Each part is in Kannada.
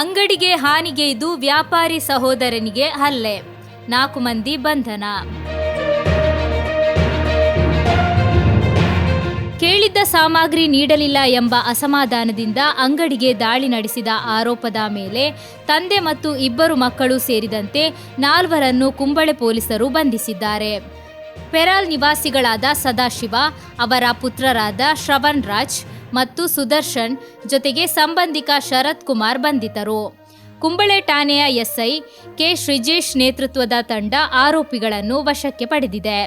ಅಂಗಡಿಗೆ ಹಾನಿಗೆ ಇದು ವ್ಯಾಪಾರಿ ಸಹೋದರನಿಗೆ ಹಲ್ಲೆ. ನಾಲ್ಕು ಮಂದಿ ಬಂಧನ. ಕೇಳಿದ್ದ ಸಾಮಗ್ರಿ ನೀಡಲಿಲ್ಲ ಎಂಬ ಅಸಮಾಧಾನದಿಂದ ಅಂಗಡಿಗೆ ದಾಳಿ ನಡೆಸಿದ ಆರೋಪದ ಮೇಲೆ ತಂದೆ ಮತ್ತು ಇಬ್ಬರು ಮಕ್ಕಳು ಸೇರಿದಂತೆ ನಾಲ್ವರನ್ನು ಕುಂಬಳೆ ಪೊಲೀಸರು ಬಂಧಿಸಿದ್ದಾರೆ. ಪೆರಾಲ್ ನಿವಾಸಿಗಳಾದ ಸದಾಶಿವ, ಅವರ ಪುತ್ರರಾದ ಶ್ರವಣ್ ರಾಜ್ ಮತ್ತು ಸುದರ್ಶನ್ ಜೊತೆಗೆ ಸಂಬಂಧಿಕ ಶರತ್ ಕುಮಾರ್ ಬಂಧಿತರು. ಕುಂಬಳೆ ಠಾಣೆಯ ಎಸ್ಐ ಕೆ ಶ್ರೀಜೇಶ್ ನೇತೃತ್ವದ ತಂಡ ಆರೋಪಿಗಳನ್ನು ವಶಕ್ಕೆ ಪಡೆದಿದೆ.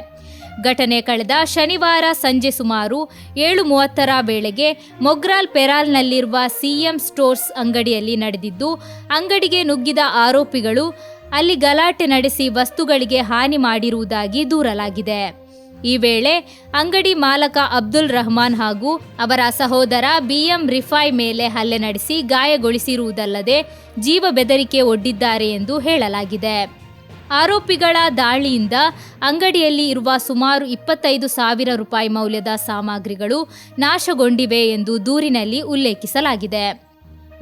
ಘಟನೆ ಕಳೆದ ಶನಿವಾರ ಸಂಜೆ ಸುಮಾರು ಏಳು ಮೂವತ್ತರ ವೇಳೆಗೆ ಮೊಗ್ರಾಲ್ ಪೆರಾಲ್ನಲ್ಲಿರುವ ಸಿಎಂ ಸ್ಟೋರ್ಸ್ ಅಂಗಡಿಯಲ್ಲಿ ನಡೆದಿದ್ದು, ಅಂಗಡಿಗೆ ನುಗ್ಗಿದ ಆರೋಪಿಗಳು ಅಲ್ಲಿ ಗಲಾಟೆ ನಡೆಸಿ ವಸ್ತುಗಳಿಗೆ ಹಾನಿ ಮಾಡಿರುವುದಾಗಿ ದೂರಲಾಗಿದೆ. ಈ ವೇಳೆ ಅಂಗಡಿ ಮಾಲಕ ಅಬ್ದುಲ್ ರಹಮಾನ್ ಹಾಗೂ ಅವರ ಸಹೋದರ ಬಿಎಂ ರಿಫಾಯ್ ಮೇಲೆ ಹಲ್ಲೆ ನಡೆಸಿ ಗಾಯಗೊಳಿಸಿರುವುದಲ್ಲದೆ ಜೀವ ಬೆದರಿಕೆ ಒಡ್ಡಿದ್ದಾರೆ ಎಂದು ಹೇಳಲಾಗಿದೆ. ಆರೋಪಿಗಳ ದಾಳಿಯಿಂದ ಅಂಗಡಿಯಲ್ಲಿ ಇರುವ ಸುಮಾರು ಇಪ್ಪತ್ತೈದು ಸಾವಿರ ರೂಪಾಯಿ ಮೌಲ್ಯದ ಸಾಮಗ್ರಿಗಳು ನಾಶಗೊಂಡಿವೆ ಎಂದು ದೂರಿನಲ್ಲಿ ಉಲ್ಲೇಖಿಸಲಾಗಿದೆ.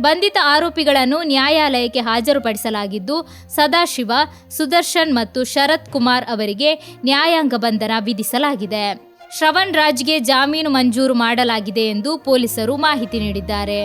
ಬಂಧಿತ ಆರೋಪಿಗಳನ್ನು ನ್ಯಾಯಾಲಯಕ್ಕೆ ಹಾಜರುಪಡಿಸಲಾಗಿದ್ದು, ಸದಾಶಿವ, ಸುದರ್ಶನ್ ಮತ್ತು ಶರತ್ ಕುಮಾರ್ ಅವರಿಗೆ ನ್ಯಾಯಾಂಗ ಬಂಧನ ವಿಧಿಸಲಾಗಿದೆ. ಶ್ರವಣ್ ರಾಜ್ಗೆ ಜಾಮೀನು ಮಂಜೂರು ಮಾಡಲಾಗಿದೆ ಎಂದು ಪೊಲೀಸರು ಮಾಹಿತಿ ನೀಡಿದ್ದಾರೆ.